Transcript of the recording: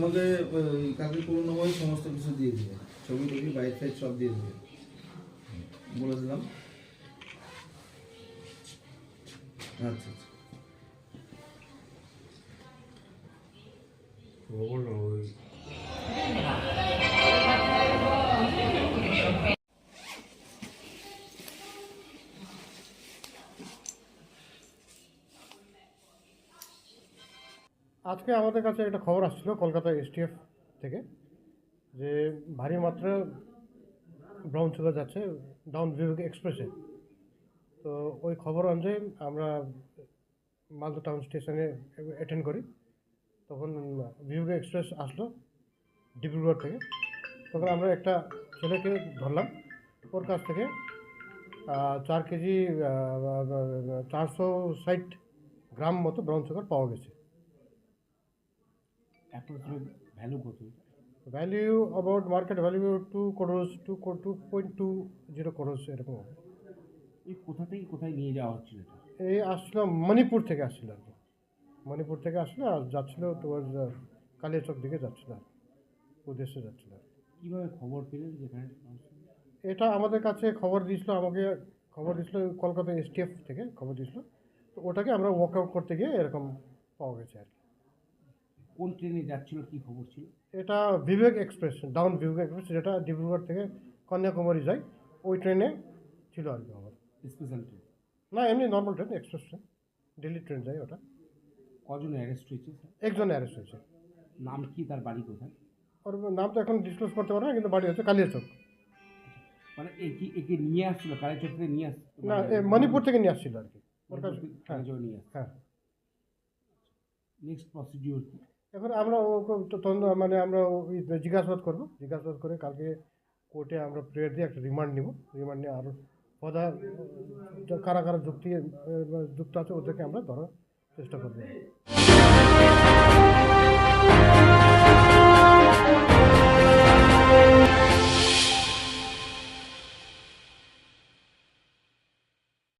তোমাকে কাকে পুরনো করুণাময় সমস্ত কিছু দিয়ে দেবে। ছবি টবি বাইক ফাইক সব দিয়ে দেবে। বলে দিলাম। আচ্ছা আচ্ছা। আজকে আমাদের কাছে একটা খবর আসছিল কলকাতা এসটিএফ থেকে যে ভারী মাত্রা ব্রাউন সুগার যাচ্ছে ডাউন বিভাগ এক্সপ্রেসে। তো ওই খবর অনুযায়ী আমরা মালদা টাউন স্টেশনে অ্যাটেন্ড করি। তখন বিভাগ এক্সপ্রেস আসলো ডিব্রুগড় থেকে। তখন আমরা একটা ছেলেকে ধরলাম। ওর কাছ থেকে চার কেজি চারশো ষাট গ্রাম মতো ব্রাউন সুগার পাওয়া গেছে। ভ্যালু কত value about market value two crores two two point two zero crores এরকম। এই কোথা থেকে কোথায় নিয়ে যাওয়া হচ্ছিল এটা? এই আসছিল মণিপুর থেকে আসছিল আর কি। মণিপুর থেকে আসলো আর যাচ্ছিল টুয়ার্ডস কালিয়াচক দিকে যাচ্ছিল আর। উদ্দেশ্যে যাচ্ছিল কীভাবে খবর পেলেন যেখানে? এটা আমাদের কাছে খবর দিয়েছিল আমাকে খবর দিয়েছিল কলকাতা এসটিএফ থেকে খবর দিয়েছিল। তো ওটাকে আমরা ওয়ার্কআউট করতে গিয়ে এরকম পাওয়া গেছে আর কি। কোন ট্রেনে যাচ্ছিল কি খবর ছিল? এটা Vivek express down Vivek express যেটা ডিব্রুগড় থেকে কন্যাকুমারী যায় ওই ট্রেনে ছিল আর কি আমার স্পেশাল ট্রেন? না এমনি normal train express train Delhi train যায় ওটা। কজন অ্যারেস্ট হয়েছে একজন অ্যারেস্ট হয়েছে। নাম কি তার বাড়ি কোথায়? ওর নাম তো এখন ডিসক্লোজ করতে পারব না কিন্তু বাড়ি হচ্ছে কালিয়াচক। মানে একে একে নিয়ে আসছিল কালেচক থেকে নিয়ে আসছিল? না এ মণিপুর থেকে নিয়ে আসছিল আর কি। ওর কাছে হ্যাঁ। নিয়ে হ্যাঁ। নেক্সট প্রসিডিওর কি? এখন আমরা মানে আমরা জিজ্ঞাসাবাদ করব। জিজ্ঞাসাবাদ করে কালকে কোর্টে আমরা প্রেয়ার দিয়ে একটা রিমান্ড নিব। রিমান্ড নিয়ে আরও পদা, কারা কারা যুক্তি যুক্ত আছে ওদেরকে আমরা ধরার চেষ্টা করব।